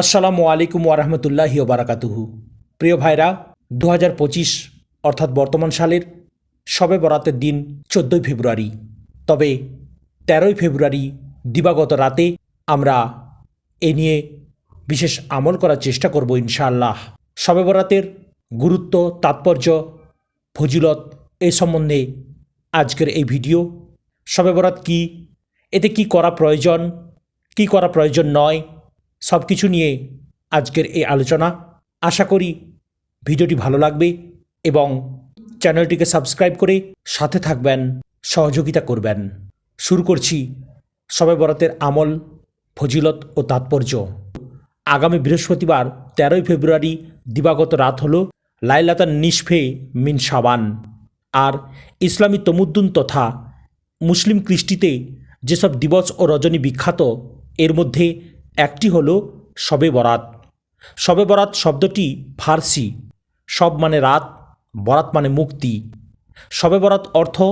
আসসালামু আলাইকুম ওরহমতুল্লাহি ওবারাকাতুহু। প্রিয় ভাইরা দু হাজার পঁচিশ, অর্থাৎ বর্তমান সালের সবে বরাতের দিন চোদ্দোই ফেব্রুয়ারি, তবে তেরোই ফেব্রুয়ারি দিবাগত রাতে আমরা এ নিয়ে বিশেষ আমল করার চেষ্টা করব ইনশাআল্লাহ। সবে বরাতের গুরুত্ব, তাৎপর্য, ফজিলত এ সম্বন্ধে আজকের এই ভিডিও। সবে বরাত কী? এতে কি করা প্রয়োজন? কি করা প্রয়োজন নয়? সব কিছু নিয়ে আজকের এই আলোচনা। আশা করি ভিডিওটি ভালো লাগবে এবং চ্যানেলটিকে সাবস্ক্রাইব করে সাথে থাকবেন, সহযোগিতা করবেন। শুরু করছি সবে বরাতের আমল, ফজিলত ও তাৎপর্য। আগামী বৃহস্পতিবার তেরোই ফেব্রুয়ারি দিবাগত রাত হল লাইলাতান নিসফে মিন সাবান আর ইসলামী তমুদ্দুন তথা মুসলিম কৃষ্টিতে যেসব দিবস ও রজনী বিখ্যাত, এর মধ্যে একটি হল শবে বরাত। শবে বরাত শব্দটি ফার্সি। সব মানে রাত, বরাত মানে মুক্তি। শবে বরাত অর্থ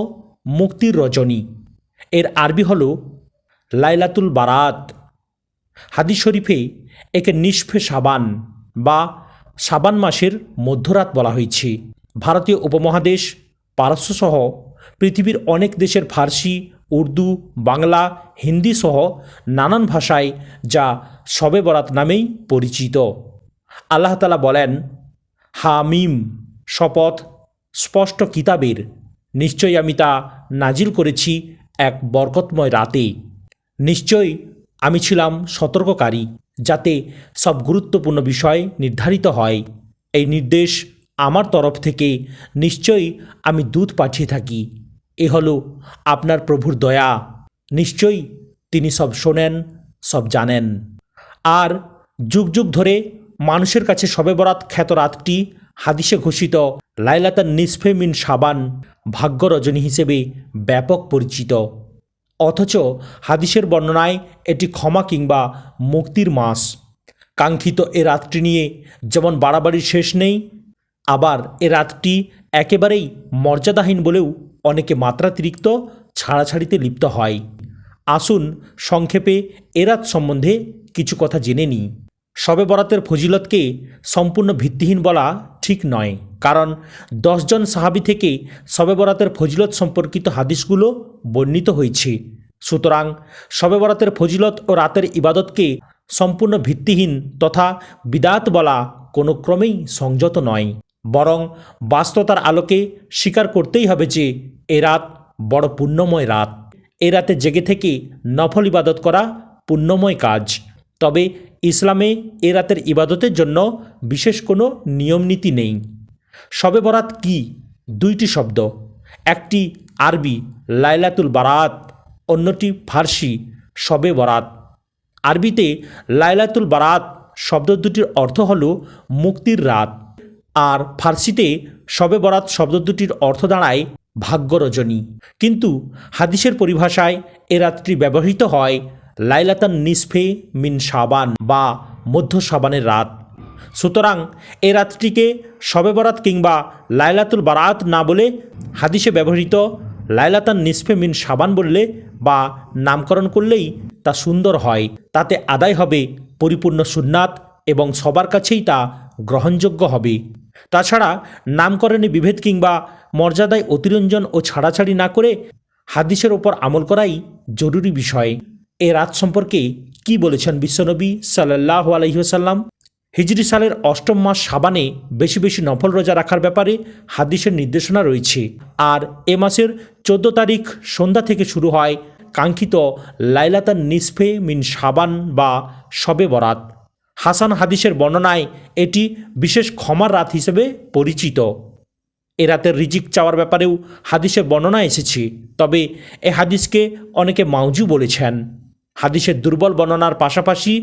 মুক্তির রজনী। এর আরবি হল লাইলাতুল বারাত। হাদিস শরীফে একে নিষ্ফে সাবান বা সাবান মাসের মধ্যরাত বলা হয়েছে। ভারতীয় উপমহাদেশ, পারস্যসহ পৃথিবীর অনেক দেশের ফার্সি উর্দু, বাংলা, হিন্দি সহ নানান ভাষায় যা শবে বরাত নামেই পরিচিত। আল্লাহ তালা বলেন হামিম শপথ, স্পষ্ট কিতাবের। নিশ্চয়ই আমি তা নাজিল করেছি এক বরকতময় রাতে। নিশ্চয়ই আমি ছিলাম সতর্ককারী যাতে সব গুরুত্বপূর্ণ বিষয় নির্ধারিত হয়। এই নির্দেশ আমার তরফ থেকে নিশ্চয়ই আমি দুধ পাঠিয়ে থাকি। এ হল আপনার প্রভুর দয়া। নিশ্চয়ই তিনি সব শোনেন, সব জানেন। আর যুগ যুগ ধরে মানুষের কাছে শবে বরাত খ্যাত রাতটি হাদিসে ঘোষিত, লাইলাতান নিসফে মিন সাবান ভাগ্য রজনী হিসেবে ব্যাপক পরিচিত। অথচ হাদিসের বর্ণনায় এটি ক্ষমা কিংবা মুক্তির মাস। কাঙ্ক্ষিত এ রাতটি নিয়ে যেমন বাড়াবাড়ির শেষ নেই, আবার এ রাতটি একেবারেই মর্যাদাহীন বলেও অনেকে মাত্রাতিরিক্ত ছাড়াছাড়িতে লিপ্ত হয়। আসুন সংক্ষেপে এ রাত সম্বন্ধে কিছু কথা জেনে নিই। শবে বরাতের ফজিলতকে সম্পূর্ণ ভিত্তিহীন বলা ঠিক নয়, কারণ দশজন সাহাবি থেকে শবে বরাতের ফজিলত সম্পর্কিত হাদিসগুলো বর্ণিত হয়েছে। সুতরাং শবে বরাতের ফজিলত ও রাতের ইবাদতকে সম্পূর্ণ ভিত্তিহীন তথা বিদাত বলা কোনো ক্রমেই সংযত নয়। বরং বাস্তবতার আলোকে স্বীকার করতেই হবে যে এ রাত বড় পুণ্যময় রাত। এ রাতে জেগে থেকে নফল ইবাদত করা পুণ্যময় কাজ। তবে ইসলামে এ রাতের ইবাদতের জন্য বিশেষ কোনো নিয়মনীতি নেই। শবে বরাত কি? দুইটি শব্দ। একটি আরবি, লাইলাতুল বারাত, অন্যটি ফার্সি, শবে বরাত। আরবিতে লাইলাতুল বারাত শব্দ দুটির অর্থ হল মুক্তির রাত। আর ফার্সিতে শবে বরাত শব্দ দুটির অর্থ দাঁড়ায় ভাগ্য রজনী কিন্তু হাদিসের পরিভাষায় এ রাতটি ব্যবহৃত হয় লাইলাতান নিসফে মিন সাবান বা মধ্য সাবানের রাত। সুতরাং এ রাতটিকে শবে বরাত কিংবা লাইলাতুল বারাত না বলে হাদিসে ব্যবহৃত লাইলাতান নিসফে মিন সাবান বললে বা নামকরণ করলেই তা সুন্দর হয়। তাতে আদায় হবে পরিপূর্ণ সুন্নাত এবং সবার কাছেই তা গ্রহণযোগ্য হবে। তাছাড়া নামকরণে বিভেদ কিংবা মর্যাদায় অতিরঞ্জন ও ছাড়াছাড়ি না করে হাদিসের ওপর আমল করাই জরুরি বিষয়। এ রাত সম্পর্কে কি বলেছেন বিশ্বনবী সাল্লাহ আলহিহাসাল্লাম হিজরি সালের অষ্টম মাস সাবানে বেশি বেশি নফল রোজা রাখার ব্যাপারে হাদিসের নির্দেশনা রয়েছে। আর এ মাসের চোদ্দ তারিখ সন্ধ্যা থেকে শুরু হয় কাঙ্ক্ষিত লাইলাতান নিসফে মিন সাবান বা শবে বরাত। হাসান হাদিসের বর্ণনায় এটি বিশেষ ক্ষমার রাত হিসেবে পরিচিত। এ রাতের রিজিক চাওয়ার ব্যাপারেও হাদিসের বর্ণনা এসেছে, তবে এ হাদিসকে অনেকে মাউজু বলেছেন। হাদিসের দুর্বল বর্ণনার পাশাপাশি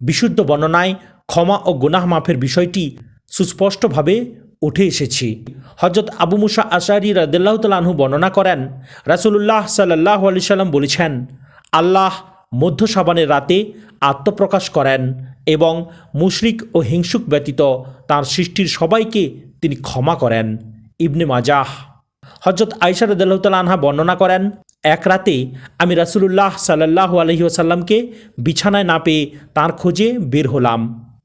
বিশুদ্ধ বর্ণনায় ক্ষমা ও গুনাহ মাফের বিষয়টি সুস্পষ্টভাবে উঠে এসেছে। হজরত আবু মুসা আশারি রাদিল্লাহ তালাহু বর্ণনা করেন, রাসুলুল্লাহ সাল্লাহ আলি সাল্লাম বলেছেন, আল্লাহ মধ্য সাবানের রাতে আত্মপ্রকাশ করেন। এবং মুশরিক ও হিংসুক ব্যতীত তার সৃষ্টির সবাইকে তিনি ক্ষমা করেন। ইবনে মাজাহ হজরত আইসার রদাল্লাহ আনহা বর্ণনা করেন, এক রাতে আমি রাসুলুল্লাহ সাল্লাহ আলহি আসাল্লামকে বিছানায় না পেয়ে তাঁর খোঁজে বের হলাম।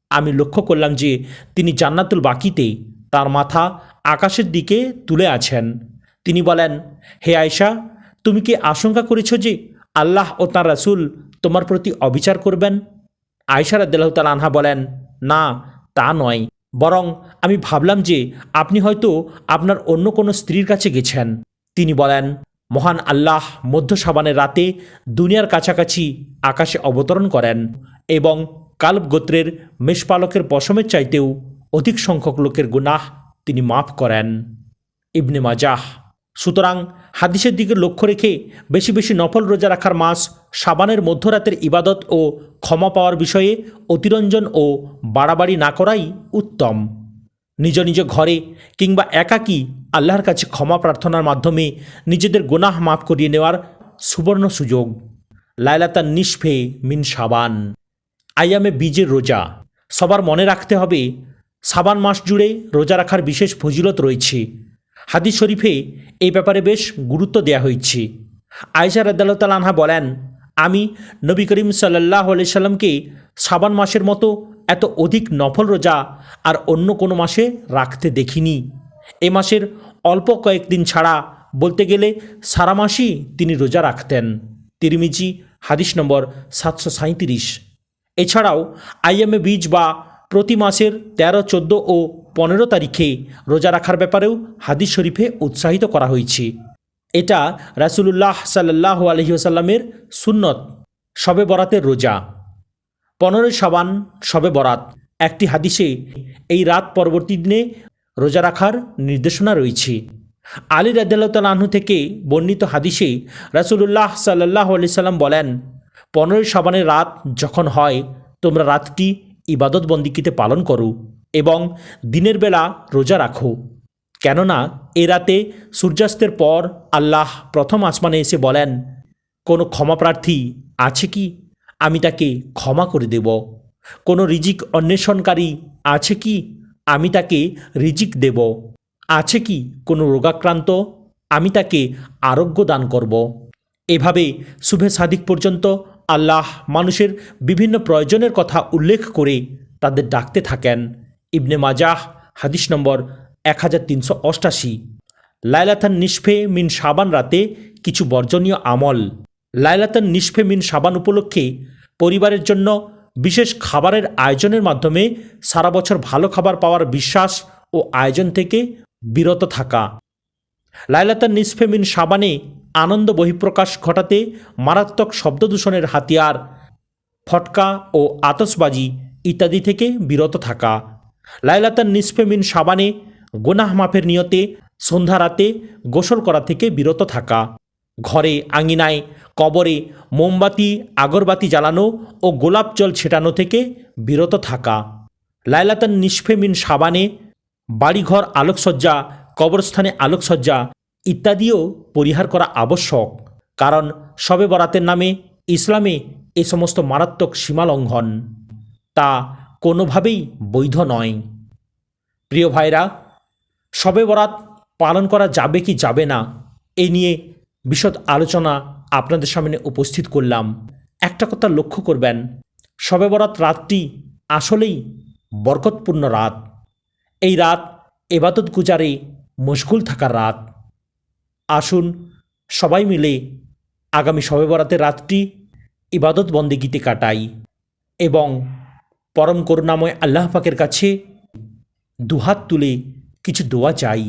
আমি লক্ষ্য করলাম যে তিনি জান্নাতুল বাকিতে তার মাথা আকাশের দিকে তুলে আছেন। তিনি বলেন, হে আয়শা, তুমি কি আশঙ্কা করেছ যে আল্লাহ ও তাঁর রাসূল তোমার প্রতি অবিচার করবেন? আয়সা রাদ্দাল্লাহ তাল আনহা বলেন, না, তা নয়। বরং আমি ভাবলাম যে আপনি হয়তো আপনার অন্য কোনো স্ত্রীর কাছে গেছেন। তিনি বলেন, মহান আল্লাহ মধ্য সাবানের রাতে দুনিয়ার কাছাকাছি আকাশে অবতরণ করেন এবং কাল্ব গোত্রের মেষপালকের পশমের চাইতেও অধিক সংখ্যক লোকের গুনাহ তিনি মাফ করেন। ইবনে মাজাহ সুতরাং হাদিসের দিকে লক্ষ্য রেখে বেশি বেশি নফল রোজা রাখার মাস সাবানের মধ্যরাতের ইবাদত ও ক্ষমা পাওয়ার বিষয়ে অতিরঞ্জন ও বাড়াবাড়ি না করাই উত্তম। নিজ নিজ ঘরে কিংবা একাকী আল্লাহর কাছে ক্ষমা প্রার্থনার মাধ্যমে নিজেদের গোনাহ মাফ করিয়ে নেওয়ার সুবর্ণ সুযোগ। লায়লাতার নিষ্ফে মিন সাবান। আইয়ামে বীজের রোজা। সবার মনে রাখতে হবে, সাবান মাস জুড়ে রোজা রাখার বিশেষ ফজিলত রয়েছে। হাদিস শরীফে এই ব্যাপারে বেশ গুরুত্ব দেওয়া হয়েছে। আয়সা রাদ্দাল্লাহ আনহা বলেন, আমি নবী করিম সাল্লাহ সাল্লামকে সাবান মাসের মতো এত অধিক নফল রোজা আর অন্য কোনো মাসে রাখতে দেখিনি। এ মাসের অল্প কয়েকদিন ছাড়া বলতে গেলে সারা মাসই তিনি রোজা রাখতেন। তিরমিজি, হাদিস নম্বর সাতশো সাঁত্রিশ এছাড়াও আইএমএ বীজ বা প্রতি মাসের তেরো, চোদ্দ ও পনেরো তারিখে রোজা রাখার ব্যাপারেও হাদিস শরীফে উৎসাহিত করা হয়েছে। এটা রাসুলুল্লাহ সাল্লাহ আলহিউসাল্লামের সুন্নত শবে বরাতের রোজা। পনেরোই সাবান শবে বরাত। একটি হাদিসে এই রাত পরবর্তী দিনে রোজা রাখার নির্দেশনা রয়েছে। আলী রাদ্দাল্লাহু থেকে বর্ণিত হাদিসে রাসুলুল্লাহ সাল্লাহ আলি সাল্লাম বলেন, পনেরোই সাবানের রাত যখন হয়, তোমরা রাতটি ইবাদত বন্দিকিতে পালন করো। এবং দিনের বেলা রোজা রাখো। কেননা এ রাতে সূর্যাস্তের পর আল্লাহ প্রথম আসমানে এসে বলেন, কোনো ক্ষমাপ্রার্থী আছে কি? আমি তাকে ক্ষমা করে দেব। কোনো রিজিক অন্বেষণকারী আছে কি? আমি তাকে রিজিক দেব। আছে কি কোনো রোগাক্রান্ত? আমি তাকে আরোগ্য দান করব। এভাবে শুভে সাদিক পর্যন্ত আল্লাহ মানুষের বিভিন্ন প্রয়োজনের কথা উল্লেখ করে তাদের ডাকতে থাকেন। ইবনে মাজাহ, হাদিস নম্বর এক হাজার তিনশো অষ্টাশি। লাইলাথান নিষ্ফে মিন সাবান রাতে কিছু বর্জনীয় আমল। লাইলাতান নিষ্ফে মিন সাবান উপলক্ষে পরিবারের জন্য বিশেষ খাবারের আয়োজনের মাধ্যমে সারা বছর ভালো খাবার পাওয়ার বিশ্বাস ও আয়োজন থেকে বিরত থাকা। লাইলাতান নিসফে মিন সাবানে আনন্দ বহিঃপ্রকাশ ঘটাতে মারাত্মক শব্দদূষণের হাতিয়ার, ফটকা ও আতসবাজি ইত্যাদি থেকে বিরত থাকা। লাইলাতান নিসফে মিন সাবানে গোনাহ মাফের নিয়তে সন্ধ্যা রাতে গোসল করা থেকে বিরত থাকা। ঘরে আঙিনায়, কবরে মোমবাতি, আগরবাতি জ্বালানো ও গোলাপ জল ছেটানো থেকে বিরত থাকা। লাইলাতান নিষ্ফে মিন সাবানে বাড়িঘর আলোকসজ্জা, কবরস্থানে আলোকসজ্জা ইত্যাদিও পরিহার করা আবশ্যক, কারণ শবে বরাতের নামে ইসলামে এ সমস্ত মারাত্মক সীমালঙ্ঘন। তা কোনোভাবেই বৈধ নয়। প্রিয় ভাইরা, শবে বরাত পালন করা যাবে কি যাবে না এই নিয়ে বিশদ আলোচনা আপনাদের সামনে উপস্থিত করলাম। একটা কথা লক্ষ্য করবেন, শবে বরাত রাতটি আসলেই বরকতপূর্ণ রাত। এই রাত এবাদত গুজারে মশগুল থাকার রাত। আসুন সবাই মিলে আগামী শবে বরাতের রাতটি ইবাদত বন্দেগীতে কাটাই এবং পরম করুণাময় আল্লাহ পাকের কাছে দুহাত তুলে কিছু দোয়া চাই।